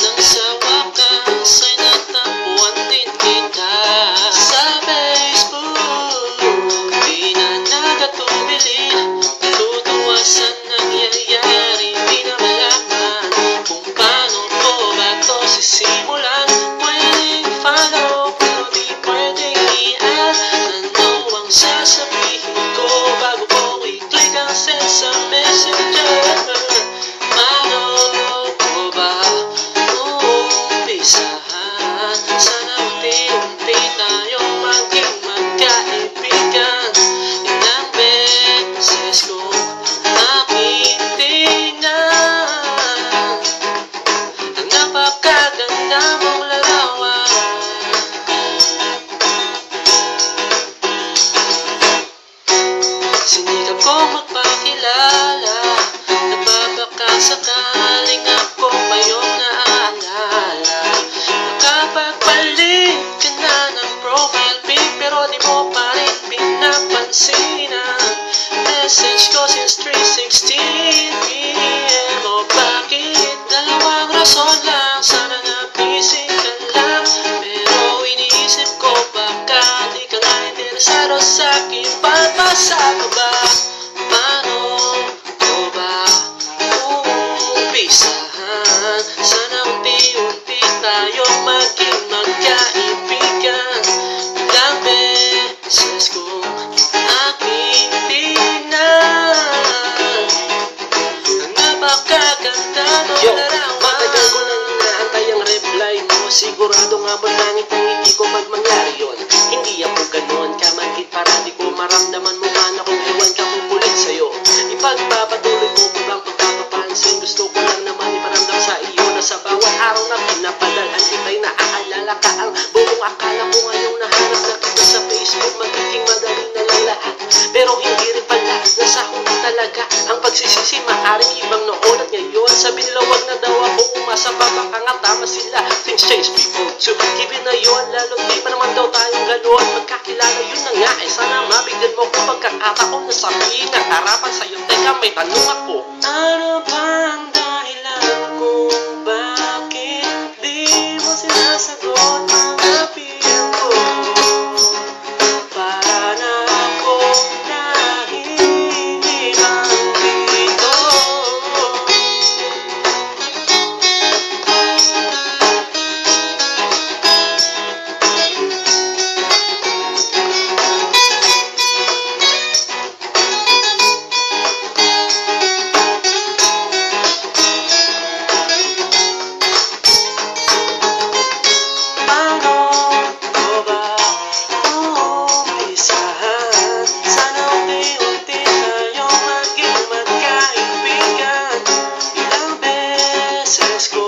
Nang sa wakas kita. Sa Facebook Di na nagatubilin Martina. Message ko since 316 PM O bakit dalawang rason lang Sana nga busy ka lang Pero iniisip ko baka di ka nga interesado sa aking Yo, matagal ko nang inaantay ang reply mo Sigurado nga ba nangit ang hindi ko pag mangyari yun? Hindi ako ganon, kamangkit para di ko maramdaman mo man akong iwan ka kukulit sa'yo. Ipagpapatuloy ko po bang pagpapapansin Gusto ko lang naman iparamdam sa iyo na sa bawat araw na pinapadalan kita'y naaalala ka ang buong akala ako umasa pa Baka nga tama sila, things change people. Too Given na yun, lalo di pa naman daw tayong ganoon Magkakilala yun na nga. Eh Sana mabigyan mo ko pagkakataon na sabihin Ang harapan sa'yo, teka may tanong ako. Ano ba school.